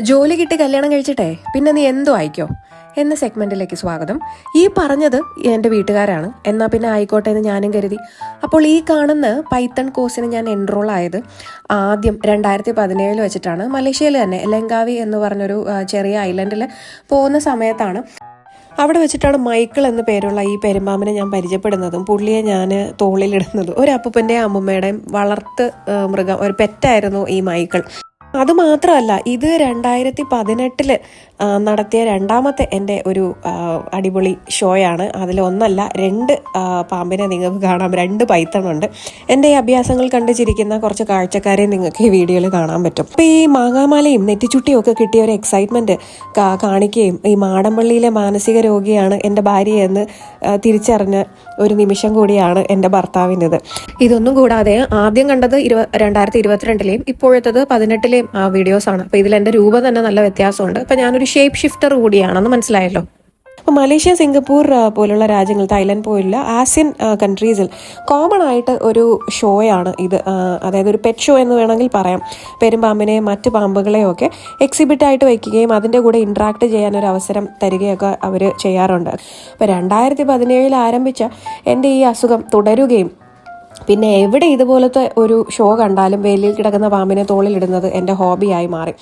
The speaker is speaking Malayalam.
ജോലി കിട്ടി കല്യാണം കഴിച്ചിട്ടേ പിന്നെ നീ എന്തോ ആയിക്കോ? എന്ന സെഗ്മെന്റിലേക്ക് സ്വാഗതം. ഈ പറഞ്ഞത് എന്റെ വീട്ടുകാരാണ്. എന്നാൽ പിന്നെ ആയിക്കോട്ടെ എന്ന് ഞാനും കരുതി. അപ്പോൾ ഈ കാണുന്ന പൈത്തൺ കോഴ്സിന് ഞാൻ എൻറോൾ ആയത് ആദ്യം രണ്ടായിരത്തി പതിനേഴിൽ വെച്ചിട്ടാണ്. മലേഷ്യയിൽ തന്നെ ലങ്കാവി എന്ന് പറഞ്ഞൊരു ചെറിയ ഐലൻഡിൽ പോകുന്ന സമയത്താണ്. അവിടെ വെച്ചിട്ടാണ് മൈക്കിൾ എന്ന പേരുള്ള ഈ പെരുമ്പാമ്പിനെ ഞാൻ പരിചയപ്പെടുന്നതും പുള്ളിയെ ഞാൻ തോളിലിടുന്നതും ഒരു അപ്പൂപ്പന്റെയും അമ്മൂമ്മയുടെയും വളർത്ത് മൃഗം ഒരു പെറ്റായിരുന്നു ഈ മൈക്കിൾ. അത് മാത്രമല്ല ഇത് രണ്ടായിരത്തി പതിനെട്ടിൽ നടത്തിയ രണ്ടാമത്തെ എന്റെ ഒരു അടിപൊളി ഷോയാണ്. അതിലൊന്നല്ല രണ്ട് പാമ്പിനെ നിങ്ങൾക്ക് കാണാം. രണ്ട് പൈത്തണുണ്ട്. എന്റെ ഈ അഭ്യാസങ്ങൾ കണ്ട് ചിരിക്കുന്ന കുറച്ച് കാഴ്ചക്കാരെ നിങ്ങൾക്ക് ഈ വീഡിയോയിൽ കാണാൻ പറ്റും. അപ്പോൾ ഈ മാങ്ങാമാലയും നെറ്റിച്ചുട്ടിയും ഒക്കെ കിട്ടിയ ഒരു എക്സൈറ്റ്മെന്റ് കാണിക്കുകയും ഈ മാടമ്പള്ളിയിലെ മാനസിക രോഗിയാണ് എന്റെ ഭാര്യ എന്ന് തിരിച്ചറിഞ്ഞ ഒരു നിമിഷം കൂടിയാണ് എന്റെ ഭർത്താവിന്റെത്. ഇതൊന്നും കൂടാതെ ആദ്യം കണ്ടത് ഇരുപ രണ്ടായിരത്തി ഇരുപത്തിരണ്ടിലെയും ഇപ്പോഴത്തത് പതിനെട്ടിലെയും ആ വീഡിയോസ് ആണ്. അപ്പോൾ ഇതിൽ എന്റെ രൂപം തന്നെ നല്ല വ്യത്യാസമുണ്ട്. അപ്പോൾ ഞാനൊരു ഷേപ്പ് ഷിഫ്റ്റർ കൂടിയാണെന്ന് മനസ്സിലായല്ലോ? അപ്പോൾ മലേഷ്യ സിംഗപ്പൂർ പോലുള്ള രാജ്യങ്ങൾ തായ്ലൻഡ് പോലുള്ള ആസിയൻ കൺട്രീസിൽ കോമൺ ആയിട്ട് ഒരു ഷോയാണ് ഇത്. അതായത് ഒരു പെറ്റ് ഷോ എന്ന് വേണമെങ്കിൽ പറയാം. പെരുമ്പാമ്പിനെയും മറ്റ് പാമ്പുകളെയും ഒക്കെ എക്സിബിറ്റ് ആയിട്ട് വയ്ക്കുകയും അതിന്റെ കൂടെ ഇൻട്രാക്ട് ചെയ്യാൻ ഒരു അവസരം തരികയൊക്കെ അവർ ചെയ്യാറുണ്ട്. അപ്പോൾ രണ്ടായിരത്തി പതിനേഴിൽ ആരംഭിച്ച എന്റെ ഈ അസുഖം തുടരുകയും പിന്നെ എവിടെ ഇതുപോലത്തെ ഒരു ഷോ കണ്ടാലും വേലിയിൽ കിടക്കുന്ന പാമ്പിനെ തോളിലിടുന്നത് എന്റെ ഹോബിയായി മാറി.